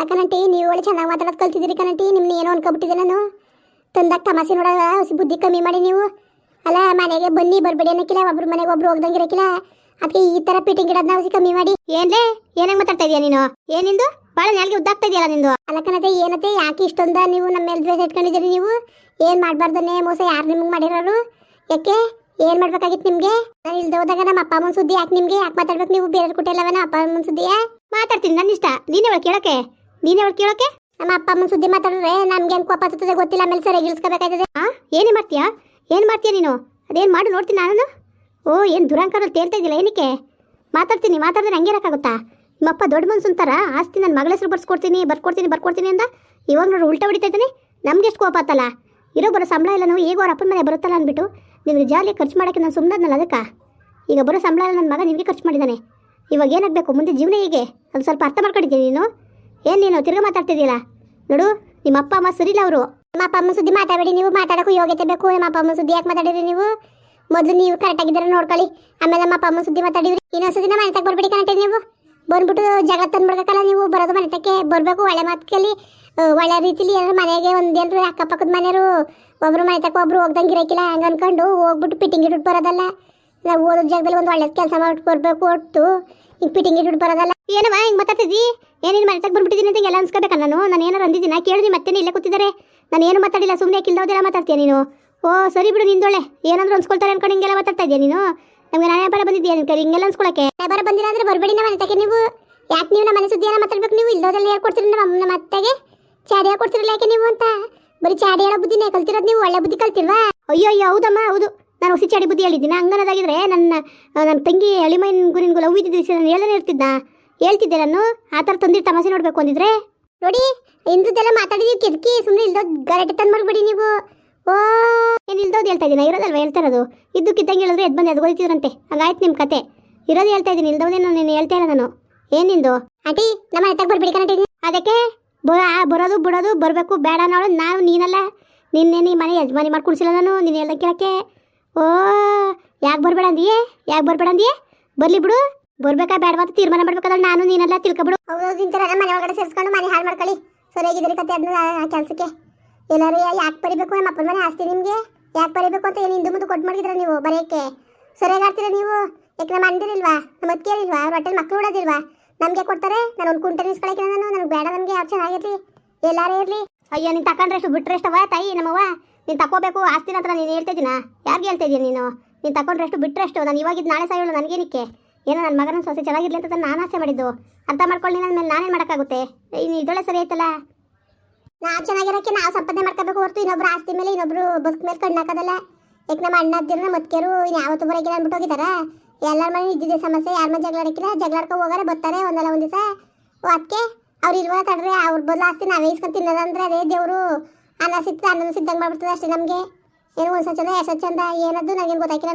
ಅಲ್ಲ ಕಣಂಟಿ ನೀವು ಒಳ್ಳೆ ಚೆನ್ನಾಗಿ ಮಾತಾಡೋದು ಕಲ್ತಿದ್ದೀರಿ ಕಣಂಟಿ ನಿಮ್ನ ಏನೋ ಅನ್ಕೊಬಿಟ್ಟಿದೆ ನಾನು. ತಂದಾಗ ತಮಾಸೆ ನೋಡೋದ ಬುದ್ಧಿ ಕಮ್ಮಿ ಮಾಡಿ ನೀವು. ಅಲ್ಲ ಮನೆಗೆ ಬನ್ನಿ ಬರಬೇಡಿ ಅನ್ನಕ್ಕಿಲ್ಲ ಒಬ್ರು ಮನೆಗೆ ಒಬ್ರು ಹೋಗ್ದಂಗೆ ಇರಕ್ಕಿಲ್ಲ ಅದಕ್ಕೆ ಈ ತರ ಪೀಟಿಂಗ್ ಇಡೋದನ್ನ ಅವಸಿ ಕಮ್ಮಿ ಮಾಡಿ. ಏನ್ಲೇ ಏನಾಗ ಮಾತಾಡ್ತಾ ಇದೀಯ ನೀನು? ಏನಿಂದು ಭಾಳ ನಾಲ್ಗೆ ಉದ್ದಾಗ್ತಾ ಇದೆಯಲ್ಲ ನಿಂದು? ಅಲ್ಲ ಕಣತೆ ಏನತ್ತೆ ಯಾಕೆ ಇಷ್ಟೊಂದ ನೀವು ನಮ್ಮ ಮೇಲೆ ದ್ವೇಷ ಇಟ್ಕೊಂಡಿದ್ದೀರಿ ನೀವು? ಏನ್ ಮಾಡಬಾರ್ದನ್ನೇ ಮೋಸ ಯಾರು ನಿಮ್ಗೆ ಮಾಡಿರೋರು? ಯಾಕೆ? ಏನ್ ಮಾಡ್ಬೇಕಾಗಿತ್ತು ನಿಮಗೆ? ನಾನು ಇಲ್ದ ಹೋದಾಗ ನಮ್ಮ ಅಪ್ಪ ಅಮ್ಮನ ಸುದ್ದಿ ಯಾಕೆ ನಿಮ್ಗೆ? ಯಾಕೆ ಮಾತಾಡ್ಬೇಕು ನೀವು? ಬೇರೆ ಕೊಟ್ಟಿಲ್ಲವನ ಅಪ್ಪ ಅಮ್ಮನ ಸುದ್ದಿಯಾ? ಮಾತಾಡ್ತೀನಿ ನನ್ನ ಇಷ್ಟ. ನೀನೇ ಒಳಗೆ ಕೇಳಕ್ಕೆ? ನೀನೇ ಅವಳು ಕೇಳೋಕೆ? ನಮ್ಮ ಅಪ್ಪ ಅಮ್ಮ ಸುದ್ದಿ ಮಾತಾಡಿದ್ರೆ ನಮ್ಗೆ ಏನು ಕೋಪ ಸುತ್ತದೆ ಗೊತ್ತಿಲ್ಲ, ಆಮೇಲೆ ಸರಿಯಾಗಿ ಇಳಿಸ್ಕೋಬೇಕಾಯ್ತದೆ. ಆ, ಏನೇ ಮಾಡ್ತೀಯಾ? ಏನು ಮಾಡ್ತೀಯಾ ನೀನು? ಅದೇನು ಮಾಡು, ನೋಡ್ತೀನಿ ನಾನು ಓ, ಏನು ದುರಂಕಾರಲ್ಲಿ ತೇರ್ತಾ ಇದ್ದಿಲ್ಲ ಏನಕ್ಕೆ? ಮಾತಾಡ್ತೀನಿ, ಮಾತಾಡಿದ್ರೆ ಹಂಗೆ ಇರೋಕ್ಕಾಗುತ್ತಾ ನಿಮ್ಮಪ್ಪ ದೊಡ್ಡ ಮನ್ಸು ಅಂತಾರ? ಆಸ್ತಿ ನನ್ನ ಮಗಳ ಹೆಸರು ಬರ್ಸ್ಕೊಡ್ತೀನಿ, ಬರ್ಕೊಡ್ತೀನಿ ಬರ್ಕೊಡ್ತೀನಿ ಅಂತ ಇವಾಗ ನೋಡಿ, ಉಲ್ಟಾ ಹೊಡಿತಾ ಇದ್ದೀನಿ. ನಮ್ಗೆ ಎಷ್ಟು ಕೋಪ ಆತಲ್ಲ? ಇರೋ ಬರೋ ಸಂಬಳ ಇಲ್ಲ ನಾವು ಈಗ ಅವ್ರ ಅಪ್ಪನ ಮನೆ ಬರುತ್ತಲ್ಲ ಅಂದ್ಬಿಟ್ಟು ನಿಮಗೆ ಜಾಲಿ ಖರ್ಚು ಮಾಡೋಕ್ಕೆ ನಾನು ಸುಮ್ಮನದ್ನಲ್ಲ ಅದಕ್ಕೆ? ಈಗ ಬರೋ ಸಂಬಳ ಇಲ್ಲ ನನ್ನ ಮಗ ನಿಮಗೆ ಖರ್ಚು ಮಾಡಿದ್ದಾನೆ ಇವಾಗ ಏನಾಗಬೇಕು? ಮುಂದೆ ಜೀವನ ಹೇಗೆ? ಅದು ಸ್ವಲ್ಪ ಅರ್ಥ ಮಾಡ್ಕೊಂಡಿದ್ದೀನಿ ನೀನು? ಏನು ನೀನು, ತಿರ್ಗಾ ಮಾತಾಡ್ತಿದ್ದೀಯಲ್ಲ? ನೋಡು, ನಿಮ್ಮ ಅಪ್ಪ, ಅಮ್ಮ ಸರಿಲ್ಲ ಅವರು. ನಮ್ಮ ಅಪ್ಪ, ಅಮ್ಮ ಸುದ್ದಿ ಮಾತಾಡಬೇಡಿ ನೀವು, ಮಾತಾಡೋಕ್ಕೂ ಯೋಗ್ಯತೆ ಬೇಕು. ನಮ್ಮ ಅಪ್ಪ, ಅಮ್ಮ ಸುದ್ದಿ ಯಾಕೆ ಮಾತಾಡಿದ್ರಿ ನೀವು? ಮೊದಲು ನೀವು ಕರೆಕ್ಟ್ ಆಗಿದ್ರೆ ನೋಡ್ಕೊಳ್ಳಿ. ಆಮೇಲೆ ನಮ್ಮ ಅಪ್ಪ, ಅಮ್ಮ ಸುದ್ದಿ ಮಾತಾಡಿದ್ರಿ ಇನ್ನೊಂದ್ಸತಿ ಮನೆ ತಗ ಬರ್ಬೇಡಿ ಕರೆಕ್ಟ್ ನೀವು. ಬಂದ್ಬಿಟ್ಟು ಜಗಳ ತಂದ್ಬಿಡ್ಬೇಕಲ್ಲ ನೀವು, ಬರೋದು ಮನೆ ತಕ್ಕೆ. ಬರಬೇಕು, ಒಳ್ಳೆ ಮಾತುಕಲ್ಲಿ ಒಳ್ಳೆ ರೀತಿಲಿ ಏನಾದ್ರು ಮನೆಗೆ ಒಂದೇನು ಅಕ್ಕಪಕ್ಕದ ಮನೆಯವರು, ಒಬ್ರು ಮನೆ ತಕ್ಕ ಒಬ್ರು ಹೋಗ್ದಂಗೆ ಇರೋಕ್ಕಿಲ್ಲ ಹಂಗೆ ಅಂದ್ಕೊಂಡು ಹೋಗ್ಬಿಟ್ಟು ಪಿಟ್ಟಿಂಗ್ ಇಟ್ಬಿಟ್ಟು ಬರೋದಲ್ಲ. ನಾವು ಓದೋ ಜಾಗದಲ್ಲಿ ಒಂದು ಒಳ್ಳೆ ಕೆಲಸ ಮಾಡ್ಬಿಟ್ಟು ಬರಬೇಕು ಒಟ್ಟು ಹಿಂಗೆ ಪಿಟ್ಟಿಂಗ್ ಇಟ್ಬಿಟ್ಟು ಬರೋದಲ್ಲ? ಏನವ ಹಿಂಗೆ ಮಾತಾಡ್ತಿದ್ದಿ? ಏನೇನು ಮನೆ ತಗ ಬಂದ್ಬಿಟ್ಟಿದ್ದೀನಿ ಅಂತ ಎಲ್ಲ ಅನ್ಸ್ಕೋಬೇಕಾ ನಾನು? ನಾನು ಏನಾರು ಅಂದಿದ್ದೀನಿ ಕೇಳಿದ್ರಿ ಮತ್ತೆ ಇಲ್ಲೇ ಕೂತಿದ್ದಾರೆ. ನಾನು ಏನು ಮಾತಾಡಿಲ್ಲ ಸುಮ್ಮನೆ ಕಿಲ್ದೋದೆಲ್ಲ ಮಾತಾಡ್ತೀಯ ನೀನು? ಓ ಸರಿ ಬಿಡು ನಿಂದೊಳೆ ಏನಾದ್ರು ಅನ್ಸ್ಕೊಳ್ತಾರೆ ಅನ್ಕೊಂಡು ಹಿಂಗೆಲ್ಲ ಮಾತಾಡ್ತಾ ಇದೆಯಾ ನೀನು? ನಮಗೆ ನಾನೇ ಬರ ಬಂದಿದ್ದೀಯ ನಿನ್ನ ಕೈ ಹಿಂಗೆಲ್ಲ ಅನ್ಸ್ಕೊಳಕ್ಕೆ? ಬರ ಬಂದಿಲ್ಲ ಅಂದ್ರೆ ಬರಬೇಡಿ ನಮ್ಮ ಮನೆತಾಗೆ ನೀವು. ಯಾಕೆ ನೀವು ನಮ್ಮ ಮನೆ ಸುದ್ದಿ ಏನೋ ಮಾತಾಡ್ಬೇಕು ನೀವು? ಇಲ್ಲೋದೆಲ್ಲ ಹೇಳ್ಕೊಡ್ತೀರಿ ನಮ್ಮ ಅಮ್ಮನ ಮತ್ತೆಗೆ ಚಾಡಿ ಹೇಳ್ಕೊಡ್ತಿರಲ್ಲ ಯಾಕೆ ನೀವು ಅಂತ? ಬರೀ ಚಾಡಿ ಹೇಳೋ ಬುದ್ಧಿನೇ ಕಲ್ತಿರೋದು ನೀವು ಒಳ್ಳೆ ಬುದ್ಧಿ ಕಲ್ತಿಲ್ವಾ? ಅಯ್ಯೋ ಅಯ್ಯೋ ಹೌದಮ್ಮ ಹೌದು. ನಾನು ಹುಸಿಚಾಡಿ ಬುದ್ಧಿ ಹೇಳಿದ್ದೀನಿ. ಹಂಗನ್ನೋದಾಗಿದ್ರೆ ನನ್ನ ನನ್ನ ತಂಗಿ ಅಳಿಮೈನ್ ಗುರಿನ್ಗೂ ಲವ್ ಇದ್ದಿದ್ದು ನಾನು ಹೇಳನೇ ಇರ್ತಿದ್ದ ಹೇಳ್ತಿದ್ದೆ ನಾನು. ಆ ಥರ ತಂದಿರಿ ತಮಾಷೆ ನೋಡಬೇಕು ಅಂದಿದ್ರೆ. ನೋಡಿ ಇಂದ್ರದ್ದೆಲ್ಲ ಮಾತಾಡಿದೀವಿ ಕೆದಕಿ ಸುಮ್ಮನೆ ಇಲ್ದೋ ಗರಟೆ ತಂದು ಮಾಡಿಬಿಡಿ ನೀವು. ಓ ಏನು ಇಲ್ದೋದು ಹೇಳ್ತಾ ಇದ್ದೀನಿ. ಇರೋದಲ್ವ ಹೇಳ್ತಾ ಇರೋದು? ಇದ್ದಕ್ಕಿದ್ದಂಗೆ ಹೇಳಿದ್ರೆ ಎದ್ದು ಬಂದು ಎದ್ಗೊಳ್ತಿದ್ರಂತೆ. ಹಂಗಾಯ್ತು ನಿಮ್ಮ ಕತೆ. ಇರೋದು ಹೇಳ್ತಾ ಇದ್ದೀನಿ. ಇಲ್ದೋದೇ ನಾನು ನೀನು ಹೇಳ್ತಾ ಇಲ್ಲ ನಾನು. ಏನಿಂದು ಆಂಟಿ ನಮ್ಮ ಮನೆ ತಗ ಬರ್ಬಿಡಿ ಕಣಟಿ. ಅದಕ್ಕೆ? ಬ ಆ, ಬರೋದು ಬಿಡೋದು ಬರಬೇಕು. ಬೇಡ ಅನ್ನೋಳು ನಾನು ನೀನಲ್ಲ. ನಿನ್ನೆ ನೀ ಮನೆ ಯಜಮಾನಿ ಮಾಡಿ ಕುಡಿಸಿಲ್ಲ ನಾನು. ನೀನು ಹೇಳ್ದಂಗೆ ಕೇಳಕ್ಕೆ. ಓ ಯಾಕೆ ಬರಬೇಡ ಅಂದಿಯೇ ಯಾಕೆ ಬರಬೇಡ ಅಂದಿಯೇ ಬರ್ಲಿ ಬಿಡು. ಬರ್ಬೇಕಾ ಬೇಡ ಮತ್ತೆ ತೀರ್ಮಾನ ಮಾಡ್ಬೇಕಾದ್ರೆ ನಾನು ನೀನೆಲ್ಲ ತಿಳ್ಕೊಬಿಡು. ಹೌದು ಇಂತರ ಮನೆ ಒಳಗಡೆ ಸೇರಿಸ್ಕೊಂಡು ಮನೆ ಹಾಳು ಮಾಡ್ಕೊಳ್ಳಿ. ಸರಿಯಾಗಿದ್ದೀರಿ ಕತೆ ಅದನ್ನ ಆ ಕೆಲಸಕ್ಕೆ. ಎಲ್ಲರೂ ಯಾಕೆ ಬರಿಬೇಕು? ನಮ್ಮ ಅಪ್ಪನ ಮನೆ ಆಸ್ತಿ ನಿಮಗೆ. ಯಾಕೆ ಬರಿಬೇಕು ಅಂತ ಏನು ಹಿಂದೆ ಮುಂದೆ ಕೊಟ್ಟು ಮಾಡಿದ್ರ ನೀವು ಬರೆಯೋಕ್ಕೆ? ಸರಿಯಾಗಿ ಆಡ್ತೀರಾ ನೀವು? ಯಾಕೆ ನಮ್ಮ ಅಂದಿರಿಲ್ವಾ ನಮ್ಮ ಅತ್ತಿಯರಿಲ್ವಾ ಅವ್ರ ಹೊಟ್ಟೆಲಿ ಮಕ್ಕಳು ಉಡೋದಿಲ್ವಾ ನಮಗೆ ಕೊಡ್ತಾರೆ? ನಾನು ಒಂದು ಕುಂಟೆ ನಿಲ್ಸ್ಕೊಳಕ್ಕೆ ನಾನು ನನಗೆ ಬೇಡ ನಮಗೆ ಅವ್ರು ಚೆನ್ನಾಗಿರಲಿ ಎಲ್ಲಾರೇ ಇರಲಿ. ಅಯ್ಯೋ ನೀನು ತಕೊಂಡ್ರಷ್ಟು ಬಿಟ್ರಷ್ಟವ ತಾಯಿ ನಮ್ಮವ್ವ? ನೀನು ತಕೋಬೇಕು ಆಸ್ತಿನ ಹತ್ರ ನೀನು ಹೇಳ್ತಿದ್ದೀನಾ ಯಾರಿಗೆ ಹೇಳ್ತಾ ಇದೀಯ ನೀನು? ನೀನು ಬಿಟ್ಟರೆ ಬಿಟ್ರಷ್ಟು ನಾನು ಇವಾಗಿದ್ದು ನಾಳೆ ಸಾಯೋಳು ನನಗೇನಕ್ಕೆ? ಏನೋ ನನ್ನ ಮಗನ ಸೊಸೆ ಚೆನ್ನಾಗಿರ್ಲಿ ಅಂತ ನಾನು ಆಸೆ ಮಾಡಿದ್ದು. ಅರ್ಥ ಮಾಡ್ಕೊಳ್ಳಿ ನನ್ನ ಮೇಲೆ ನಾನೇನು ಮಾಡೋಕ್ಕಾಗುತ್ತೆ? ಇನ್ನು ಇದೊಳ್ಳೆ ಸರಿ ಐತಲ್ಲ ನಾವು ಚೆನ್ನಾಗಿರೋಕ್ಕೆ ನಾವು ಸಂಪಾದನೆ ಮಾಡ್ಕೋಬೇಕು ಹೊರತು ಇನ್ನೊಬ್ರು ಆಸ್ತಿ ಮೇಲೆ, ಇನ್ನೊಬ್ರು ಬದುಕು ಮೇಲೆ ಕಣ್ಣು ಹಾಕೋದಲ್ಲ. ಯಾಕೆ ನಮ್ಮ ಅಣ್ಣ ಅಜ್ಜಿರ ಇನ್ನು ಯಾವತ್ತು ಬರೋಕಿಲ್ಲ ಅಂದ್ಬಿಟ್ಟು ಹೋಗಿದಾರ? ಎಲ್ಲರ ಮನೆ ಇದ್ದಿದ್ದೆ ಸಮಸ್ಯೆ, ಯಾರ ಮನೆ ಜಗಳಾಡಕ್ಕಿಲ್ಲ ಜಗಳಾಡ್ಕೊ ಹೋಗಾರೆ, ಬರ್ತಾರೆ ಒಂದಲ್ಲ ಒಂದು ದಿವಸ. ಅದಕ್ಕೆ ಅವ್ರು ಇರುವ ತಡ್ರೆ, ಅವ್ರ ಬದಲು ಆಸ್ತಿ ನಾವೇ ಇಸ್ಕೊಂಡು ತಿನ್ನೋದಂದ್ರೆ ಅದೇ ದೇವರು. ಅನ್ನ ಸಿಕ್ತ ಅನ್ನ ಸಿದ್ದಂಗೆ ಮಾಡ್ಬಿಡ್ತದೆ ಅಷ್ಟೇ ನಮಗೆ. ಏನು ಒಂದು ಚಂದ, ಎರಡು ಚಂದ, ಏನದ್ದು ನನಗೇನು ಗೊತ್ತಾಗಿಲ್ಲ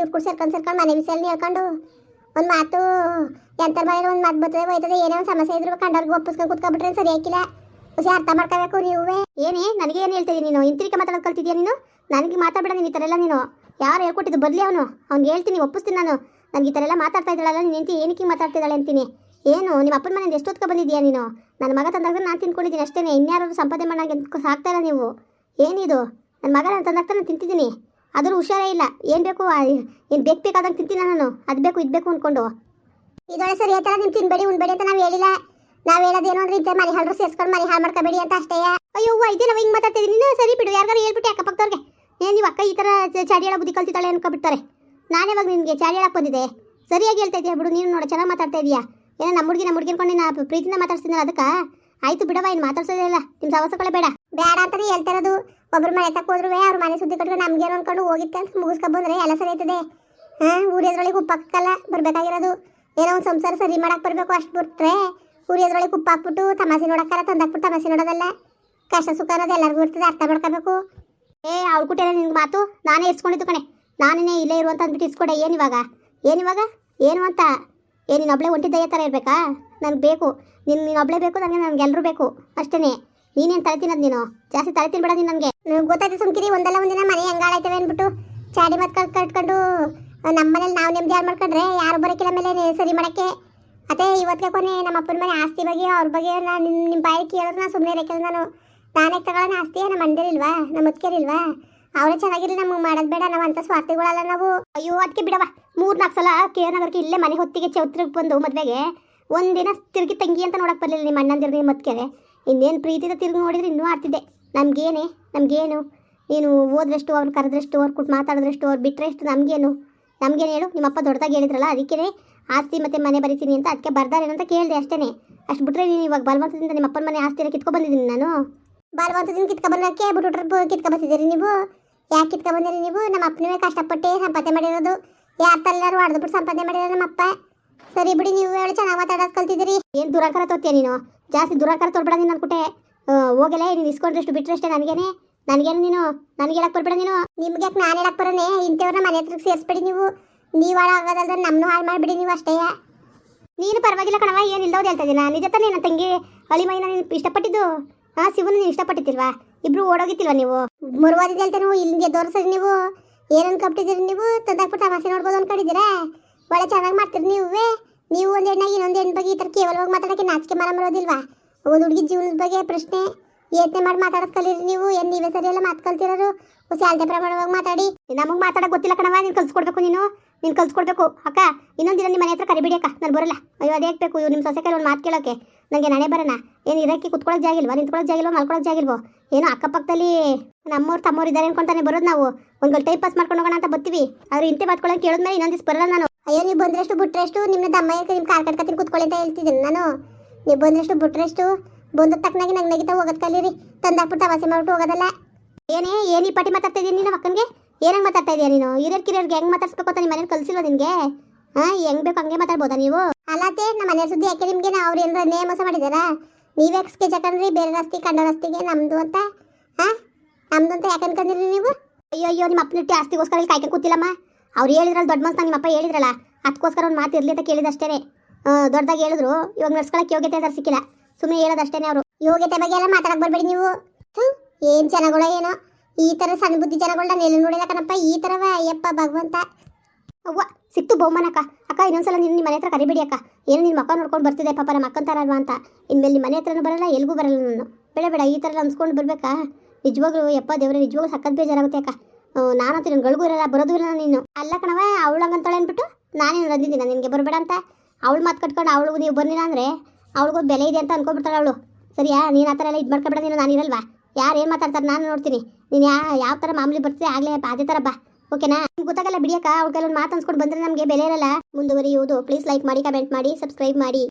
ಇವ್ರು ಕೂಡ ಸೇರ್ಕೊಂಡು ಸೇರ್ಕೊಂಡು ಮನೆ ಬಿಸಿಲಲ್ಲಿ ಹೇಳ್ಕೊಂಡು ಒಂದು ಮಾತು ಎಂತ ಮನೇಲಿ ಒಂದು ಮಾತು ಬರ್ತದೆ, ಹೋಯ್ತದೆ, ಏನೇ ಒಂದು ಸಮಸ್ಯೆ ಇದ್ರು ಕಂಡವ್ರಿಗೆ ಒಪ್ಪಿಸ್ಕೊಂಡು ಕೂತ್ಕೊಂಡ್ಬಿಟ್ರೆ ಸರಿ ಹಾಕಿಲ್ಲ. ಖುಷಿ ಅರ್ಥ ಮಾಡ್ಕೋಬೇಕು ನೀವೇ. ಏನೇ, ನನಗೆ ಏನು ಹೇಳ್ತಿದ್ದೀನಿ ನೀನು? ಇಂತಿರಿಕೆ ಮಾತಾಡೋದು ಕಲ್ತಿದ್ಯಾ ನೀನು? ನನಗೆ ಮಾತಾಡಬೇಡ ನೀನು ಈ ಥರ ಎಲ್ಲ ನೀನು. ಯಾರು ಹೇಳ್ಕೊಟ್ಟಿದ್ದು ಬರಲಿ ಅವನು. ಅವ್ನಿಗೆ ಹೇಳ್ತೀನಿ, ಒಪ್ಪಿಸ್ತೀನಿ ನಾನು. ನನಗೆ ಈ ಥರ ಎಲ್ಲ ಮಾತಾಡ್ತಾ ಇದ್ದಾಳಲ್ಲ, ನೀನು ಏನಕ್ಕೆ ಮಾತಾಡ್ತಿದ್ದಾಳೆ ಅಂತೀನಿ. ಏನು ನಿಮ್ಮ ಅಪ್ಪನ ಮನೆಯಿಂದ ಎಷ್ಟೊತ್ಕ ಬಂದಿದ್ಯಾ ನೀನು? ನನ್ನ ಮಗ ತಂದಾಗ ನಾನು ತಿನ್ಕೊಂಡಿದ್ದೀನಿ ಅಷ್ಟೇ ಇನ್ಯಾರು ಸಂಪಾದನೆ ಮಾಡಾಗೆ ಸಾಕ್ತಾ ಇಲ್ಲ ನೀವು? ಏನಿದು ನನ್ನ ಮಗ ನಾನು ತಂದಾಗ ನಾನು ತಿಂತಿದ್ದೀನಿ. ಆದರೂ ಹುಷಾರೇ ಇಲ್ಲ. ಏನು ಬೇಕು? ಏನು ಬೇಕು ಬೇಕಾದಂಗೆ ತಿಂತೀನಿ ನಾನು. ಅದು ಬೇಕು ಇದು ಬೇಕು ಅಂದ್ಕೊಂಡು ಇದೊಳೆ ಸರಿ ಥರ ನೀವು ತಿನ್ಬೇಡಿ ಉಣ್ಬೇಡಿ ಅಂತ ನಾವು ಹೇಳಿಲ್ಲ. ನಾವು ಹೇಳೋದೇನು ಅಂದ್ರೆ ಇದ್ದ ಮನೆ ಹಾಳು ಸೇರ್ಸ್ಕೊಂಡು ಮನೆ ಹಾಳು ಮಾಡ್ಕೋಬೇಡಿ ಅಂತ ಅಷ್ಟೇ. ಅಯ್ಯೋ ಇದೆ ನಾವು ಹಿಂಗೆ ಮಾತಾಡ್ತಿದ್ದೀನಿ ನೀನು ಸರಿ ಬಿಡು ಯಾರಿಗಾರು ಹೇಳ್ಬಿಟ್ಟು ಅಕ್ಕಪಕ್ಕದವ್ರಿಗೆ. ಏನು ನೀವು ಅಕ್ಕ ಈ ಥರ ಚಾಡಿ ಹೇಳೋ ಬುದ್ಧಿ ಕಲ್ತಿದ್ದಾಳೆ ಅನ್ಕೊಬಿಡ್ತಾರೆ ನಾನೇ ಇವಾಗ ನಿನಗೆ ಚಾಡಿ ಹೇಳಕ್ಕೆ ಬಂದಿದೆ ಸರಿಯಾಗಿ ಹೇಳ್ತಾ ಇದೆಯಾ ಬಿಡು ನೀನು ನೋಡ ಚೆನ್ನಾಗಿ ಮಾತಾಡ್ತಾ ಇದೀಯಾ? ಏನೋ ನಮ್ಮ ಹುಡುಗಿ ನಮ್ಮ ಹುಡುಗಿ ಅನ್ಕೊಂಡು ನಾ ಪ್ರೀತಿನ ಮಾತಾಡ್ತೀನಿ ಅದಕ್ಕೆ? ಆಯ್ತು ಬಿಡವ ಇನ್ನು ಮಾತಾಡ್ಸೋದೇ ಇಲ್ಲ. ನಿಮ್ಮ ಸವಸಗಳೇ ಬೇಡ. ಬೇಡ ಅಂತಾನೆ ಹೇಳ್ತಿರೋದು ಒಬ್ರು ಮನೆ ತಕ್ಕ ಹೋದ್ರು ಅವ್ರ ಮನೆ ಸುದ್ದಿ ಕೊಟ್ಟರು ನಮ್ಗೇನು ಅನ್ಕೊಂಡು ಹೋಗಿತ್ತು ಅಂತ ಮುಗಿಸ್ಕೊಬಂದ್ರೆ ಎಲ್ಲ ಸರಿ ಆಯ್ತದೆ. ಹಾಂ ಊರಿಯದ್ರೊಳಗೆ ಉಪ್ಪಾಕಲ್ಲ ಬರಬೇಕಾಗಿರೋದು. ಏನೋ ಒಂದು ಸಂಸಾರ ಸರಿ ಮಾಡಕ್ ಬರಬೇಕು ಅಷ್ಟು ಬಿಟ್ರೆ ಉಪ್ಪು ಹಾಕ್ಬಿಟ್ಟು ತಮಾಸೆ ನೋಡಕ್ಕಾರ ತಂದಾಕ್ಬಿಟ್ಟು ತಮಾಸೆ ನೋಡೋದಲ್ಲ. ಕಷ್ಟ ಸುಖ ಅನ್ನೋದು ಎಲ್ಲರಿಗೂ ಇರ್ತದೆ, ಅರ್ಥ ಮಾಡ್ಕೋಬೇಕು. ಏ, ಅವ್ಳು ಕುಟ್ಟಿಲ್ಲ ನಿನ್ಗೆ ಮಾತು? ನಾನೇ ಇಸ್ಕೊಂಡಿದ್ದು ಕಣೆ. ನಾನೇ ಇಲ್ಲೇ ಇರುವಂತ ಅಂದ್ಬಿಟ್ಟು ಇಸ್ಕೊಡೆ ಏನಿವಾಗ ಏನಿವಾಗ ಏನು ಅಂತ? ಏನು ನೀನು ಒಬ್ಳೆ ಒಂಟಿ ದಯ್ಯ ಥರ ಇರಬೇಕಾ? ನನಗೆ ಬೇಕು. ನಿನ್ನ ನೀನು ಬೇಕು ನನಗೆ ನನಗೆಲ್ಲರೂ ಬೇಕು. ಅಷ್ಟೇ ನೀನೇನು ತಲೆ ತಿನ್ನೋದು ನೀನು? ಜಾಸ್ತಿ ತಲೆ ತಿನ್ಬೇಡ ನೀನು ನನಗೆ. ನನಗೆ ಗೊತ್ತಾಯ್ತು ಸುಮ್ಕಿರಿ, ಒಂದಲ್ಲ ಒಂದಿನ ಮನೆ ಹೆಂಗಾಳಾಯ್ತವೆ ಅಂದ್ಬಿಟ್ಟು ಚಾಡಿ ಮತ್ ಕಟ್ ಕಟ್ಕೊಂಡು ನಮ್ಮ ಮನೇಲಿ ನಾವು ನೆಮ್ಮದಿ ಯಾರು ಮಾಡ್ಕೊಂಡ್ರೆ ಯಾರು ಬರೋಕಿಲ್ಲ ಮೇಲೆ ಸರಿ ಮಾಡೋಕ್ಕೆ. ಅದೇ ಇವತ್ತಿಗೆ ಕೊನೆ ನಮ್ಮ ಅಪ್ಪನ ಮನೆ ಆಸ್ತಿ ಬಗ್ಗೆ, ಅವ್ರ ಬಗ್ಗೆ ನಾನು ನಿಮ್ಮ ಬಾಯಿ ಕೇಳಿದ್ರೆ ನಾನು ಸುಮ್ಮನೆ ಇರೋಕ್ಕಿಲ್ಲ ನಾನು. ನಾನೇ ತಗೊಳ್ಳೋಣ ಆಸ್ತಿ ನಮ್ಮ ಮಂದಿರಿಲ್ವಾ ನಮ್ಮ ಮುತ್ಕೇರಿಲ್ವಾ ಅವರೇ ಚೆನ್ನಾಗಿರಲಿ, ನಮಗೆ ಮಾಡೋದು ಬೇಡ, ನಾವು ಅಂತ ಸ್ವಾರ್ಥಿಗಳಲ್ಲ ನಾವು. ಅಯ್ಯೋ ಅದಕ್ಕೆ ಬಿಡವ ಮೂರು ನಾಲ್ಕು ಸಲ ಕೆ ನಗರಕ್ಕೆ ಇಲ್ಲೇ ಮನೆ ಹೊತ್ತಿಗೆ ಚೌತ್ರಕ್ಕೆ ಬಂದು ಮದ್ವೆಗೆ. ಒಂದಿನ ತಿರುಗಿ ತಂಗಿ ಅಂತ ನೋಡಕ್ ಬರಲಿಲ್ಲ ನಿಮ್ಮ ಅಣ್ಣಂದಿರು ನಿಮ್ಮ ಮತ್ಕೆರೆ ಇನ್ನೇನು ಪ್ರೀತಿದ ತಿರುಗಿ ನೋಡಿದ್ರೆ ಇನ್ನೂ ಆಡ್ತಿದ್ದೆ. ನಮ್ಗೇನೆ, ನಮ್ಗೇನು? ನೀನು ಓದ್ರಷ್ಟು, ಅವ್ರು ಕರೆದ್ರಷ್ಟು, ಅವ್ರು ಕೊಟ್ಟು ಮಾತಾಡಿದ್ರಷ್ಟು, ಅವ್ರು ಬಿಟ್ಟರೆ ಎಷ್ಟು ನಮಗೇನು? ನಮಗೇನು ಹೇಳು? ನಿಮ್ಮಪ್ಪ ದೊಡ್ಡದಾಗಿ ಹೇಳಿದ್ರಲ್ಲ ಅದಕ್ಕೇ ಆಸ್ತಿ ಮತ್ತೆ ಮನೆ ಬರಿತೀನಿ ಅಂತ ಅದಕ್ಕೆ ಬರ್ದಾರೇನಂತ ಕೇಳಿದೆ ಅಷ್ಟೇ ಅಷ್ಟು ಬಿಟ್ರೆ ನೀನು ಇವಾಗ ಬಲವಂತದಿಂದ ನಿಮ್ಮ ಅಪ್ಪನ ಮನೆ ಆಸ್ತಿನ ಕಿತ್ಕೊ ಬಂದಿದ್ದೀನಿ ನಾನು. ಬಲವಂತದಿಂದ ಕಿತ್ಕೊ ಬಿಟ್ಟು ಕಿತ್ಕೊಂಡ್ಬಂದಿದ್ದೀರಿ ಕಿತ್ಕೊ ಬಂದಿದ್ದೀರಿ ನೀವು? ಯಾಕೆ ಕಿತ್ಕೊ ಬಂದಿರಿ ನೀವು? ನಮ್ಮ ಅಪ್ಪನೇ ಕಷ್ಟಪಟ್ಟು ಸಂಪಾದನೆ ಮಾಡಿರೋದು. ಯಾರ ತಲ್ಲಾರು ಹೊಡೆದ್ಬಿಟ್ಟು ಸಂಪಾದನೆ ಮಾಡಿರೋ ನಮ್ಮ ಅಪ್ಪ. ಸರಿ ಬಿಡಿ ನೀವು ಹೇಳಿ ಚೆನ್ನಾಗಿ ಮಾತಾಡೋದು ಕಲ್ತಿದ್ದೀರಿ. ಏನು ದುರಾಕಾರ ತೋರ್ತೀಯ ನೀನು? ಜಾಸ್ತಿ ದುರಾಕಾರ ತೋರ್ಬೇಡ ನೀನು ಅನ್ಕೊಟ್ಟೆ ಹೋಗಲೇ ನೀನು ಇಸ್ಕೊಂಡ್ರಷ್ಟು ಬಿಟ್ರಷ್ಟೇ ನನಗೇನೆ. ನನಗೇನು ನೀನು? ನನಗೆ ಹೇಳಕ್ ಬರ್ಬೇಡ ನೀನು. ನಿಮ್ಗೆ ಯಾಕೆ ನಾನು ಹೇಳಕ್ ಬರೋನೆ? ಇಂಥವ್ರನ್ನ ಮನೆ ಹತ್ರಕ್ಕೆ ಸೇರಿಸ್ಬೇಡಿ ನೀವು. ನೀವು ಹಾಳಾಗೋದಲ್ದ್ರೆ ನಮ್ಮನ್ನು ಹಾಳು ಮಾಡಿಬಿಡಿ ನೀವು ಅಷ್ಟೇ. ನೀನು ಪರವಾಗಿಲ್ಲ ಕಣವ ಏನು ಇಲ್ದವ್ದು ಹೇಳ್ತಾ ಇದ್ದೀನಿ ನಿಜ ತಾನೇ ನನ್ನ ತಂಗಿ ಅಳಿ ಮೈನ ನೀನು ಇಷ್ಟಪಟ್ಟಿದ್ದು? ಹಾಂ ಶಿವನ ನೀವು ಇಷ್ಟಪಟ್ಟಿದ್ದಿಲ್ವಾ ಇಬ್ರು ಓಡೋಗಿತ್ತಿಲ್ವಾ ನೀವು? ಮುರುವಾದಿದ್ದು ನೀವು ಇಲ್ಲಿಗೆ ತೋರಿಸ್ರಿ ನೀವು? ಏನು ಅನ್ಕೊಬಿಟ್ಟಿದ್ದೀರಿ ನೀವು? ತಂದಾಕ್ಬಿಟ್ಟು ತಮಾಷೆ ನೋಡ್ಬೋದು ಅನ್ಕೊಂಡಿದ್ದೀರಾ? ಒಳ್ಳೆ ಚೆನ್ನಾಗಿ ಮಾಡ್ತೀರಿ ನೀವೇ? ನೀವು ಒಂದು ಹೆಣ್ಣಾಗಿ ಇನ್ನೊಂದು ಹೆಣ್ಣು ಬಗ್ಗೆ ಈ ಥರ ಕೇವಲವಾಗಿ ಮಾತಾಡೋಕ್ಕೆ ನಾಚಿಕೆ ಮರ ಬರೋದಿಲ್ವಾ ಒಂದು ಹುಡುಗಿ ಜೀವನದ ಬಗ್ಗೆ ಪ್ರಶ್ನೆ. ಯೋಚನೆ ಮಾಡಿ ಮಾತಾಡೋದು ಕಲೀರಿ ನೀವು. ಏನು ನೀವೇ ಸರಿ ಎಲ್ಲ ಮಾತು ಕಲ್ತಿರೋರು? ಅಳತೆ ಪ್ರಮಾಣವಾಗಿ ಮಾತಾಡಿ. ನಮಗೆ ಮಾತಾಡೋಕೆ ಗೊತ್ತಿಲ್ಲ ಕಣವ ನೀನು ಕಲ್ಸ್ಕೊಡ್ಬೇಕು ನೀನು. ನೀನು ಕಲ್ಸ್ಕೊಡ್ಬೇಕು. ಅಕ್ಕ, ಇನ್ನೊಂದು ದಿನ ನಿಮ್ಮ ಮನೆ ಹತ್ರ ಕರಿಬಿಡಿ ಅಕ್ಕ ನಾನು ಬರಲ್ಲ. ಅಯ್ಯೋ, ಅದೇ ಬೇಕು ಇವ್ರು ನಿಮ್ಮ ಸೊಸೆ ಕೈ ಒಂದು ಮಾತು ಕೇಳೋಕೆ. ನನಗೆ ನಾಳೆ ಬರೋಣ ಏನು ಇರೋಕ್ಕೆ ಕುತ್ಕೊಳ್ಳೋಕೆ ಜಾಗಿಲ್ವಾ ನಿಂತ್ಕೊಳ್ಳೋಕೆ ಜಾಗಿಲ್ವಾ ಮಲ್ಕೊಳ್ಳೋಕೆ ಜಾಗಿಲ್ವೋ ಏನೋ ಅಕ್ಕಪಕ್ಕದಲ್ಲಿ ನಮ್ಮವ್ರು ತಮ್ಮವ್ರು ಇದ್ದಾರೆ ಅನ್ಕೊಂತಾನೆ ಬರೋದು ನಾವು. ಒಂದು ಟೈಮ್ ಪಾಸ್ ಮಾಡ್ಕೊಂಡು ಹೋಗೋಣ ಅಂತ ಬರ್ತೀವಿ ಅವ್ರು ಇಂತೆ ಮಾತ್ಕೊಳ್ಳೋಕೆ ಕೇಳಿದ್ಮೇಲೆ ಇನ್ನೊಂದು ದಿವಸ ಬರಲ್ಲ ನಾನು. ಅಯ್ಯೋ, ನೀವು ಬಂದ್ರಷ್ಟು ಬಿಟ್ರಷ್ಟು ನಿಮ್ಮನ್ನ ತಮ್ಮ ನಿಮ್ಮ ಕಾರ್ ಕಟ್ಕೊತೀನಿ ಕುತ್ಕೊಳ್ಳಿ ಅಂತ ಹೇಳ್ತಿದ್ದೀನಿ ನಾನು. ನೀವು ಬಂದ್ರಷ್ಟು ಬಿಟ್ಟರೆಷ್ಟು ಬಂದ ತಕ್ಕನಾಗಿ ನಂಗೆ ನಗಿತಾ ಹೋಗೋದು ಕಲೀರಿ. ತಂದಾಕ್ಬಿಟ್ಟು ವಾಸಿ ಮಾಡ್ಬಿಟ್ಟು ಹೋಗೋದಲ್ಲ. ಏನೇ, ಏನು ಈ ಪಾಟಿ ಮಾತಾಡ್ತಾ ಇದೀನಿ ನೀನು ಮಕ್ಕನಿಗೆ? ಏನಂಗೆ ಮಾತಾಡ್ತಾ ಇದೀಯ ನೀನು? ಹಿರಿಯರ್ ಕಿರಿಯರ್ಗೆ ಹೆಂಗೆ ಮಾತಾಡ್ಸ್ಬೇಕು ಅಂತ ನಿಮ್ಮ ಮನೇಲಿ ಕಲಿಸಿಲ್ವ ನಿನಗೆ? ಹಾಂ ಹೆಂಗ್ ಬೇಕು ಹಂಗೆ ಮಾತಾಡ್ಬೋದಾ ನೀವು? ಅಲ್ಲತ್ತೆ ನಮ್ಮ ಮನೆ ಸುದ್ದಿ ಯಾಕೆ ನಿಮಗೆ? ನಾವು ಅವ್ರು ಏನಾರ ನೇ ಮೋಸ ಮಾಡಿದಾರಾ? ನೀವೇ ಸ್ಕೆಚ್ ಹಾಕೊಂಡ್ರಿ ಬೇರೆ ರಸ್ತೆ ಕಂಡ ರಸ್ತಿಗೆ ನಮ್ದು ಅಂತ? ಹಾ? ನಮ್ದು ಅಂತ ಯಾಕೆ ಅನ್ಕೊಂಡಿರಿ ನೀವು? ಅಯ್ಯೋ ಅಯ್ಯೋ ನಿಮ್ಮ ಅಪ್ಪನಿಟ್ಟು ಆಸ್ತಿಗೋಸ್ಕರ ಇಲ್ಲಿ ಕಾಯ್ಕೊಂಡು ಕೂತಿಲ್ಲಮ್ಮ. ಅವ್ರು ಹೇಳಿದ್ರಲ್ಲ ದೊಡ್ಡ ಮನ್ಸ್ ನಿಮ್ಮ ಅಪ್ಪ ಹೇಳಿದ್ರಲ್ಲ ಅದಕ್ಕೋಸ್ಕರ ಒಂದು ಮಾತು ಇರಲಿ ಅಂತ ಕೇಳಿದಷ್ಟೇ ದೊಡ್ಡದಾಗಿ ಹೇಳಿದ್ರು ಇವಾಗ ನಡ್ಸ್ಕೊಳಕ್ಕೆ ಯೋಗ್ಯತೆ ಅದ್ರ ಸಿಕ್ಕಿಲ್ಲ. ಸುಮ್ಮನೆ ಹೇಳೋದಷ್ಟೇ ಅವರು. ಯೋಗ್ಯತೆ ಬಗ್ಗೆ ಎಲ್ಲ ಮಾತಾಡಕ್ಕೆ ಬರಬೇಡಿ ನೀವು. ಏನು ಏನ್ ಜನಗಳು ಏನೋ. ಈ ಥರ ಸಣ್ಣ ಬುದ್ಧಿ ಜನಗಳನ್ನ ನೆಲೆ ನೋಡಿಲ್ಲ ಕಣಪ್ಪ, ಈ ಥರವೇ ಅಯ್ಯಪ್ಪ, ಭಗವಂತ. ಅವ್ವ ಸಿಕ್ತು ಬಹುಮಾನ ಅಕ್ಕ. ಇನ್ನೊಂದ್ಸಲ ನೀನು ನಿಮ್ಮ ಮನೆ ಹತ್ರ ಕರಿಬೇಡಿ ಅಕ್ಕ. ಏನು ನಿಮ್ಮ ಮಕ್ಕ ನೋಡ್ಕೊಂಡು ಬರ್ತಿದೆ ಪಾಪ ನಮ್ಮ ಅಲ್ವಾ ಅಂತ. ಇನ್ಮೇಲೆ ನಿಮ್ಮ ಮನೆ ಹತ್ರನೂ ಬರಲ್ಲ, ಎಲ್ಗೂ ಬರಲ್ಲ ನಾನು. ಬೇಡ ಬೇಡ, ಈ ಥರ ಅನ್ಸ್ಕೊಂಡು ಬರಬೇಕಾ? ನಿಜವಾಗ್ಲೂ ಯಪ್ಪ ದೇವ್ರೆ, ನಿಜವಾಗ್ಲೂ ಸಕ್ಕತ್ ಬೇಜಾರಾಗುತ್ತೆ ಅಕ್ಕ. ನಾನಂತೂ ನಿನ್ನ ಗಳಿಗೂ ಇರಲ್ಲ, ಬರೋದು ಇರಲ್ಲ ನೀನು. ಅಲ್ಲ ಕಣವ ಅವಳು ಹಂಗಂತಾಳೆ ಅಂದ್ಬಿಟ್ಟು ನಾನೇನು ರಂದಿದ್ದೀನಿ. ನಿನಗೆ ಬರಬೇಡ ಅಂತ. ಅವಳು ಮಾತು ಕಟ್ಕೊಂಡು ಅವಳು ನೀವು ಬರ್ಲಿಲ್ಲ ಅಂದರೆ, ಅವಳಿಗೂ ಬೆಲೆ ಇದೆ ಅಂತ ಅನ್ಕೊಂಡ್ಬಿಡ್ತಾಳೆ ಅವಳು. ಸರಿಯಾ? ನೀನು ಆ ಥರ ಎಲ್ಲ ಇದು ಮಾಡ್ಕೊಬೇಡ ನೀನು, ನಾನು ಇರಲ್ವಾ? ಯಾರು ಏನು ಮಾತಾಡ್ತಾರೆ ನಾನು ನೋಡ್ತೀನಿ. ನೀನು ಯಾ ಯಾವ ಥರ ಮಾಮೂಲಿ ಬರ್ತೀವಿ ಆಗಲೇ ಅದೇ ಥರ ಬಾ. ಓಕೆನಾ? ನಿಮ್ಗೆ ಗೊತ್ತಾಗಲ್ಲ ಬಿಡಿಯಕ್ಕ ಅವ್ರ ಕೈಲಿ ಒಂದು ಮಾತು ಅನ್ಸ್ಕೊಂಡು ಬಂದರೆ ನಮಗೆ ಬೆಲೆ ಇರಲ್ಲ. ಮುಂದುವರಿಯುವುದು. ಪ್ಲೀಸ್ ಲೈಕ್ ಮಾಡಿ ಕಮೆಂಟ್ ಮಾಡಿ ಸಬ್ಸ್ಕ್ರೈಬ್ ಮಾಡಿ.